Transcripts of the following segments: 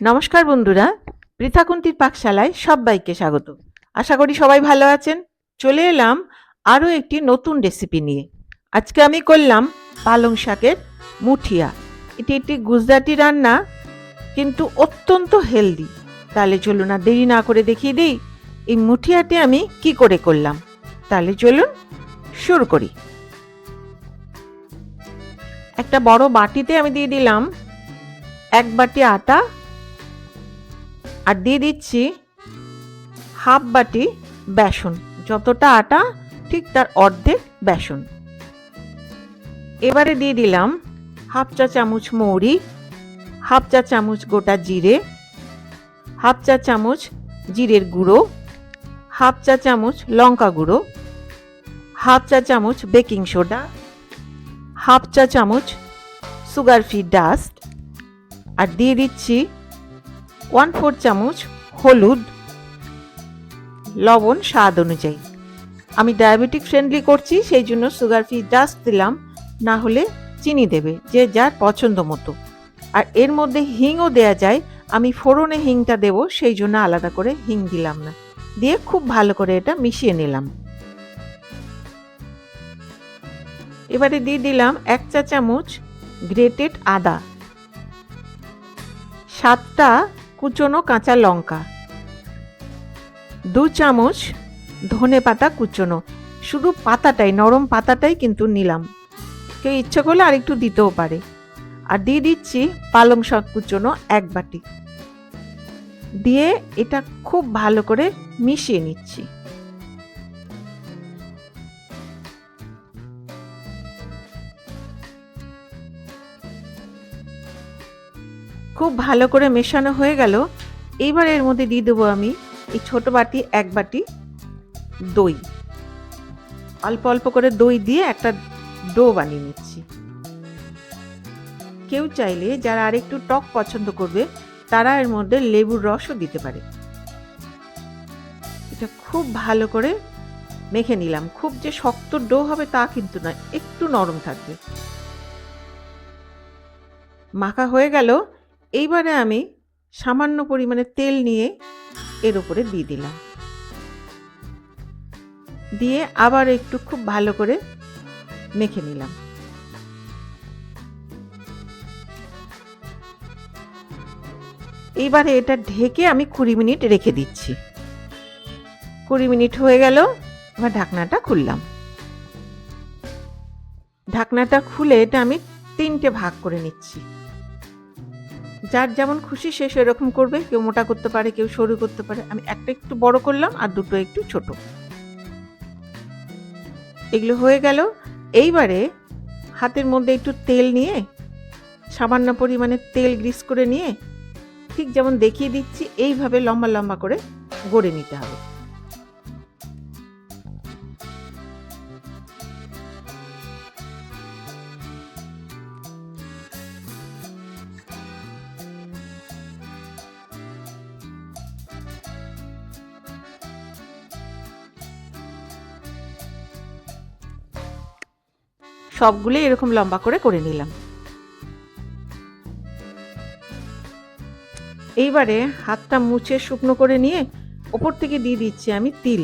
নমস্কার বন্ধুরা, পৃথাকুন্তির পাকশালায় সবাইকে স্বাগত। আশা করি সবাই ভালো আছেন। চলে এলাম আরও একটি নতুন রেসিপি নিয়ে। আজকে আমি করলাম পালং শাকের মুঠিয়া। এটি একটি গুজরাটি রান্না, কিন্তু অত্যন্ত হেলদি তাহলে চলুন না দেরি না করে দেখিয়ে দিই এই মুঠিয়াটি আমি কি করে করলাম। তাহলে চলুন শুরু করি। একটা বড় বাটিতে আমি দিয়ে দিলাম এক বাটি আটা আর দিয়ে দিচ্ছি হাফ বাটি বেসন। যতটা আটা, ঠিক তার অর্ধেক বেসন। এবারে দিয়ে দিলাম হাফ চা চামচ মৌরি, হাফ চা চামচ গোটা জিরে, হাফ চা চামচ জিরের গুঁড়ো, হাফ চা চামচ লঙ্কা গুঁড়ো, হাফ চা চামচ বেকিং সোডা, হাফ চা চামচ সুগার ফ্রি ডাস্ট, আর দিয়ে দিচ্ছি ওয়ান ফোর চামচ হলুদ লবণ স্বাদ অনুযায়ী। আমি ডায়াবেটিক ফ্রেন্ডলি করছি, সেই জন্য সুগার ফ্রি ডাস্ট দিলাম, না হলে চিনি দেবে, যে যার পছন্দ মতো। আর এর মধ্যে হিংও দেয়া যায়, আমি ফোড়নে হিংটা দেব, সেই জন্য আলাদা করে হিং দিলাম না। দিয়ে খুব ভালো করে এটা মিশিয়ে নিলাম। এবারে দিয়ে দিলাম এক চা চামচ গ্রেটেড আদা। সাতটা কুচনো কাঁচা লঙ্কা। দু চামচ ধনে পাতা কুচনো। শুধু পাতাটাই, নরম পাতাটাই কিন্তু নিলাম। কেউ ইচ্ছে করলে আর একটু দিতেও পারে। আর দিয়ে দিচ্ছি পালং শাক কুচনো এক বাটি। দিয়ে এটা খুব ভালো করে মিশিয়ে নিচ্ছি। খুব ভালো করে মেশানো হয়ে গেল। এইবার এর মধ্যে দিয়ে দেবো আমি এই ছোট বাটি, এক বাটি দই। অল্প অল্প করে দই দিয়ে একটা ডো বানিয়ে নিচ্ছি। কেউ চাইলে যারা আরেকটু টক পছন্দ করবে, তারা এর মধ্যে লেবুর রসও দিতে পারে। এটা খুব ভালো করে মেখে নিলাম। খুব যে শক্ত ডো হবে তা কিন্তু নয়, একটু নরম থাকবে। মাখা হয়ে গেল। এইবারে আমি সামান্য পরিমাণে তেল নিয়ে এর উপরে দিয়ে দিলাম। দিয়ে আবার একটু খুব ভালো করে মেখে নিলাম। এইবারে এটা ঢেকে আমি কুড়ি মিনিট রেখে দিচ্ছি। কুড়ি মিনিট হয়ে গেল, এবার ঢাকনাটা খুললাম। ঢাকনাটা খুলে এটা আমি তিনটে ভাগ করে নিচ্ছি। যার যেমন খুশি সে সেরকম করবে, কেউ মোটা করতে পারে, কেউ সরু করতে পারে। আমি একটা একটু বড় করলাম আর দুটো একটু ছোট। এগুলো হয়ে গেল। এইবারে হাতের মধ্যে একটু তেল নিয়ে, সামান্য পরিমাণে তেল গ্রিস করে নিয়ে, ঠিক যেমন দেখিয়ে দিচ্ছি, এইভাবে লম্বা লম্বা করে গড়ে নিতে হবে। সবগুলো এরকম লম্বা করে করে নিলাম। এইবারে হাতটা মুছে শুকনো করে নিয়ে ওপর থেকে দিয়ে দিচ্ছি আমি তিল।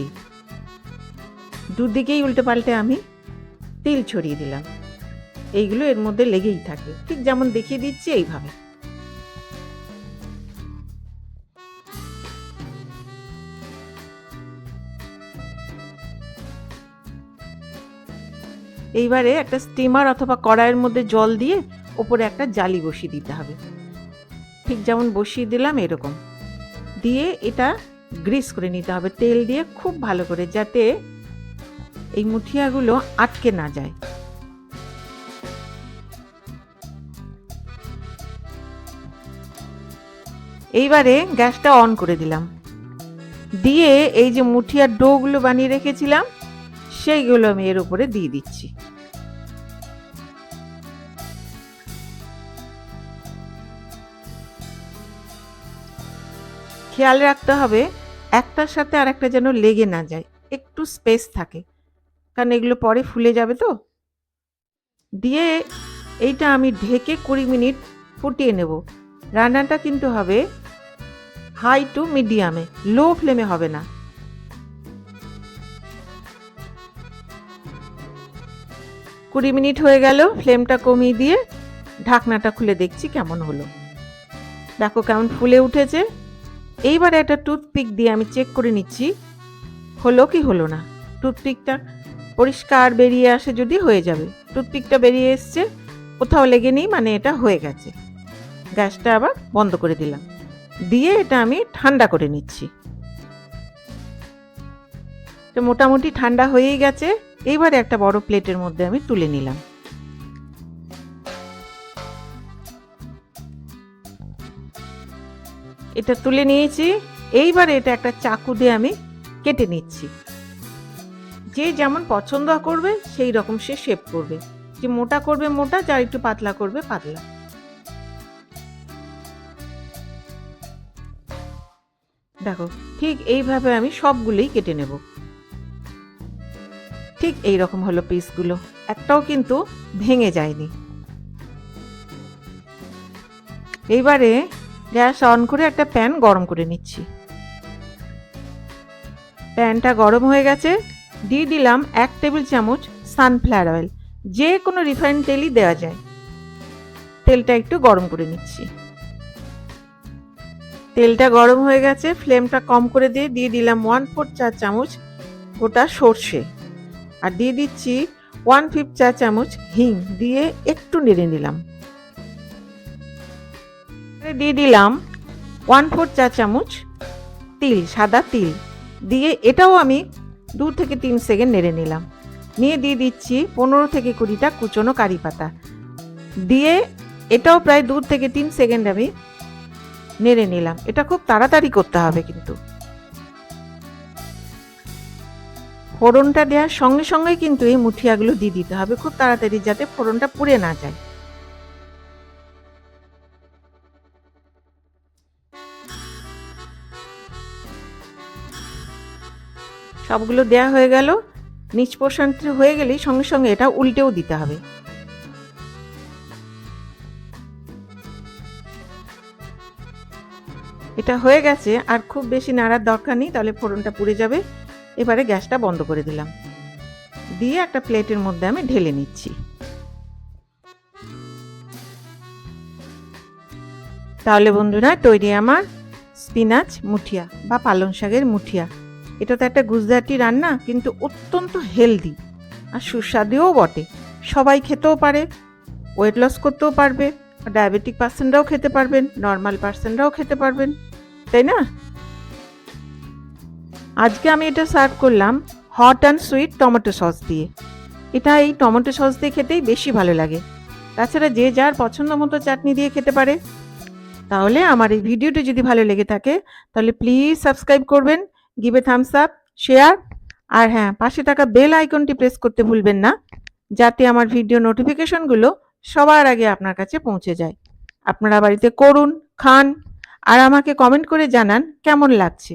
দুদিকেই উল্টে পাল্টে আমি তিল ছড়িয়ে দিলাম। এইগুলো এর মধ্যে লেগেই থাকে। ঠিক যেমন দেখিয়ে দিচ্ছি এইভাবে। এইবারে একটা স্টিমার অথবা কড়াইয়ের মধ্যে জল দিয়ে ওপরে একটা জালি বসিয়ে দিতে হবে। ঠিক যেমন বসিয়ে দিলাম এরকম। দিয়ে এটা গ্রিস করে নিতে হবে, তেল দিয়ে খুব ভালো করে যাতে এই মুঠিয়াগুলো আটকে না যায়। এইবারে গ্যাসটা অন করে দিলাম। দিয়ে এই যে মুঠিয়ার ডোগুলো বানিয়ে রেখেছিলাম সেইগুলো আমি এর উপরে দিয়ে দিচ্ছি। খেয়াল রাখতে হবে, একটার সাথে আর একটা যেন লেগে না যায়, একটু স্পেস থাকে। কারণ এগুলো পরে ফুলে যাবে তো। দিয়ে এইটা আমি ঢেকে কুড়ি মিনিট ফুটিয়ে নেব। রান্নাটা কিন্তু হবে হাই টু মিডিয়ামে, লো ফ্লেমে হবে না। কুড়ি মিনিট হয়ে গেল, ফ্লেমটা কমিয়ে দিয়ে ঢাকনাটা খুলে দেখছি কেমন হলো। দেখো কেমন ফুলে উঠেছে। এইবারে একটা টুথপিক দিয়ে আমি চেক করে নিচ্ছি, হলো কি হলো না। টুথপিকটা পরিষ্কার বেরিয়ে আসে যদি হয়ে যাবে। টুথপিকটা বেরিয়ে এসছে, কোথাও লেগে নেই মানে এটা হয়ে গেছে। গ্যাসটা আবার বন্ধ করে দিলাম। দিয়ে এটা আমি ঠান্ডা করে নিচ্ছি। তো মোটামুটি ঠান্ডা হয়েই গেছে। এইবারে একটা বড় প্লেটের মধ্যে আমি তুলে নিলাম। এটা তুলে নিয়েছি। এইবার এটা একটা চাকু দিয়ে আমি কেটে নিচ্ছি। যে যেমন পছন্দ করবে, সেই রকম সে শেপ করবে। যে মোটা করবে মোটা যা একটু পাতলা করবে পাতলা। দেখো, ঠিক এইভাবে আমি সবগুলোই কেটে নেব। ঠিক এই রকম হলো পিসগুলো একটাও কিন্তু ভেঙে যায়নি। এইবারে গ্যাস অন করে একটা প্যান গরম করে নিচ্ছি। প্যানটা গরম হয়ে গেছে, দিয়ে দিলাম এক টেবিল চামচ সানফ্লাওয়ার অয়েল যে কোনো রিফাইন তেলই দেওয়া যায়। তেলটা একটু গরম করে নিচ্ছি। তেলটা গরম হয়ে গেছে ফ্লেমটা কম করে দিয়ে দিয়ে দিলাম ওয়ান ফোর চার চামচ গোটা সর্ষে। আর দিয়ে দিচ্ছি ওয়ান ফিফ চা চামচ হিং দিয়ে একটু নেড়ে নিলাম। দিয়ে দিলাম ওয়ান ফোর চা চামচ তিল, সাদা তিল। দিয়ে এটাও আমি দু থেকে তিন সেকেন্ড নেড়ে নিলাম। নিয়ে দিয়ে দিচ্ছি পনেরো থেকে কুড়িটা কুচনো কারি পাতা। দিয়ে এটাও প্রায় দু থেকে তিন সেকেন্ড আমি নেড়ে নিলাম। এটা খুব তাড়াতাড়ি করতে হবে কিন্তু। ফোড়নটা দেওয়ার সঙ্গে সঙ্গে কিন্তু এই মুঠিয়াগুলো দিয়ে দিতে হবে খুব তাড়াতাড়ি যাতে ফোড়নটা পুড়ে না যায়। সবগুলো দেয়া হয়ে গেল। নিচ পোর্শনটা হয়ে গেলেই সঙ্গে সঙ্গে এটা উল্টেও দিতে হবে। এটা হয়ে গেছে, আর খুব বেশি নাড়ার দরকার নেই, তাহলে ফোড়নটা পুড়ে যাবে। এবারে গ্যাসটা বন্ধ করে দিলাম। দিয়ে একটা প্লেটের মধ্যে আমি ঢেলে নিচ্ছি। তাহলে বন্ধুরা, তৈরি আমার স্পিনাচ মুঠিয়া বা পালং শাকের মুঠিয়া। এটা তো একটা গুজরাটি রান্না, কিন্তু অত্যন্ত হেলদি আর সুস্বাদুও বটে। সবাই খেতেও পারে ওয়েট লস করতেও পারবে ডায়াবেটিক পার্সনরাও খেতে পারবেন নর্মাল পার্সনরাও খেতে পারবেন, তাই না? আজকে আমি এটা সার্ভ করলাম hot and sweet tomato sauce দিয়ে। এটা এই টমেটো সস দিয়ে খেতেই বেশি ভালো লাগে। তাছাড়া যে যার পছন্দ মতো চাটনি দিয়ে খেতে পারে। তাহলে আমার এই ভিডিওটি যদি ভালো লেগে থাকে, তাহলে প্লিজ সাবস্ক্রাইব করবেন গিভে থামস আপ শেয়ার আর হ্যাঁ পাশে থাকা বেল আইকনটি প্রেস করতে ভুলবেন না, যাতে আমার ভিডিও নোটিফিকেশনগুলো সবার আগে আপনার কাছে পৌঁছে যায়। আপনারা বাড়িতে করুন, খান, আর আমাকে কমেন্ট করে জানান কেমন লাগছে।